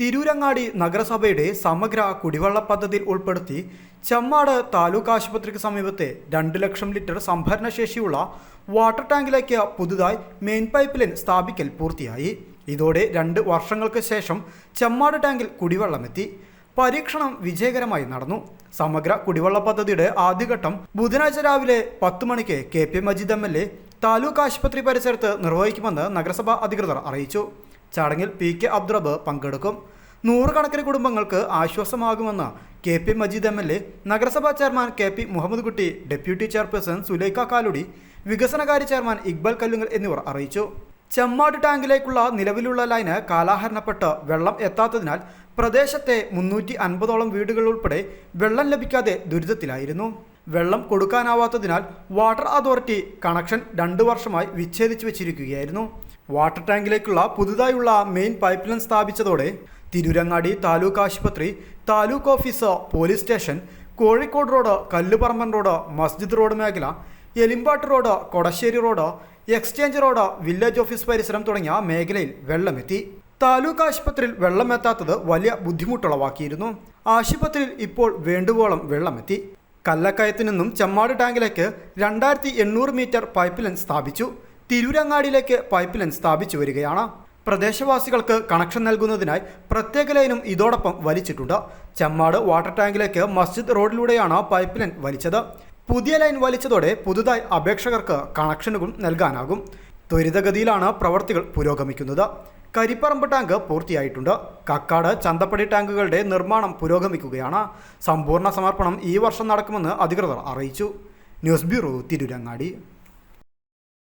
തിരൂരങ്ങാടി നഗരസഭയുടെ സമഗ്ര കുടിവെള്ള പദ്ധതിയിൽ ഉൾപ്പെടുത്തി ചെമ്മാട് താലൂക്ക് ആശുപത്രിക്ക് സമീപത്തെ രണ്ട് ലക്ഷം ലിറ്റർ സംഭരണശേഷിയുള്ള വാട്ടർ ടാങ്കിലേക്ക് പുതുതായി മെയിൻ പൈപ്പ് ലൈൻ സ്ഥാപിക്കൽ പൂർത്തിയായി. ഇതോടെ രണ്ട് വർഷങ്ങൾക്ക് ശേഷം ചെമ്മാട് ടാങ്കിൽ കുടിവെള്ളമെത്തി. പരീക്ഷണം വിജയകരമായി നടന്നു. സമഗ്ര കുടിവെള്ള പദ്ധതിയുടെ ആദ്യഘട്ടം ബുധനാഴ്ച രാവിലെ പത്ത് മണിക്ക് K P Majeed M L A taluk ആശുപത്രി പരിസരത്ത് നിർവഹിക്കുമെന്ന് നഗരസഭാ അധികൃതർ അറിയിച്ചു. ചടങ്ങിൽ പി കെ അബ്ദുറബ് പങ്കെടുക്കും. നൂറുകണക്കിന് കുടുംബങ്ങൾക്ക് ആശ്വാസമാകുമെന്ന് K P Majeed M L A നഗരസഭാ chairman K P Muhammad Kutty deputy chairperson Sulaikha Kaludi വികസനകാര്യ ചെയർമാൻ ഇക്ബാൽ കല്ലുങ്ങൽ എന്നിവർ അറിയിച്ചു. ചെമ്മാട് ടാങ്കിലേക്കുള്ള നിലവിലുള്ള ലൈന് കാലാഹരണപ്പെട്ട് വെള്ളം എത്താത്തതിനാൽ പ്രദേശത്തെ മുന്നൂറ്റി അൻപതോളം വീടുകൾ ഉൾപ്പെടെ വെള്ളം ലഭിക്കാതെ ദുരിതത്തിലായിരുന്നു. വെള്ളം കൊടുക്കാനാവാത്തതിനാൽ വാട്ടർ അതോറിറ്റി കണക്ഷൻ രണ്ട് വർഷമായി വിച്ഛേദിച്ചു വെച്ചിരിക്കുകയായിരുന്നു. വാട്ടർ ടാങ്കിലേക്കുള്ള പുതുതായുള്ള മെയിൻ പൈപ്പ് ലൈൻ സ്ഥാപിച്ചതോടെ തിരൂരങ്ങാടി താലൂക്ക് ആശുപത്രി taluk office police station Kozhikode road Kalluparamban road മസ്ജിദ് റോഡ് മേഖല Elimbatt road Kodasseri road exchange road village office പരിസരം തുടങ്ങിയ മേഖലയിൽ വെള്ളമെത്തി. താലൂക്ക് ആശുപത്രിയിൽ വെള്ളമെത്താത്തത് വലിയ ബുദ്ധിമുട്ടുളവാക്കിയിരുന്നു. ആശുപത്രിയിൽ ഇപ്പോൾ വേണ്ടുവോളം വെള്ളമെത്തി. കല്ലക്കയത്തു നിന്നും ചെമ്മാട് ടാങ്കിലേക്ക് രണ്ടായിരത്തി എണ്ണൂറ് മീറ്റർ പൈപ്പ് ലൈൻ സ്ഥാപിച്ചു. തിരൂരങ്ങാടിയിലേക്ക് പൈപ്പ് ലൈൻ സ്ഥാപിച്ചു വരികയാണ്. പ്രദേശവാസികൾക്ക് കണക്ഷൻ നൽകുന്നതിനായി പ്രത്യേക ലൈനും ഇതോടൊപ്പം വലിച്ചിട്ടുണ്ട്. ചെമ്മാട് വാട്ടർ ടാങ്കിലേക്ക് മസ്ജിദ് റോഡിലൂടെയാണ് പൈപ്പ് ലൈൻ വലിച്ചത്. പുതിയ ലൈൻ വലിച്ചതോടെ പുതുതായി അപേക്ഷകർക്ക് കണക്ഷനുകൾ നൽകാനാകും. ത്വരിതഗതിയിലാണ് പ്രവർത്തികൾ പുരോഗമിക്കുന്നത്. കരിപ്പറമ്പ് ടാങ്ക് പൂർത്തിയായിട്ടുണ്ട്. കക്കാട് ചന്തപ്പടി ടാങ്കുകളുടെ നിർമ്മാണം പുരോഗമിക്കുകയാണ്. സമ്പൂർണ സമർപ്പണം ഈ വർഷം നടക്കുമെന്ന് അധികൃതർ അറിയിച്ചു. News bureau Tirurangadi.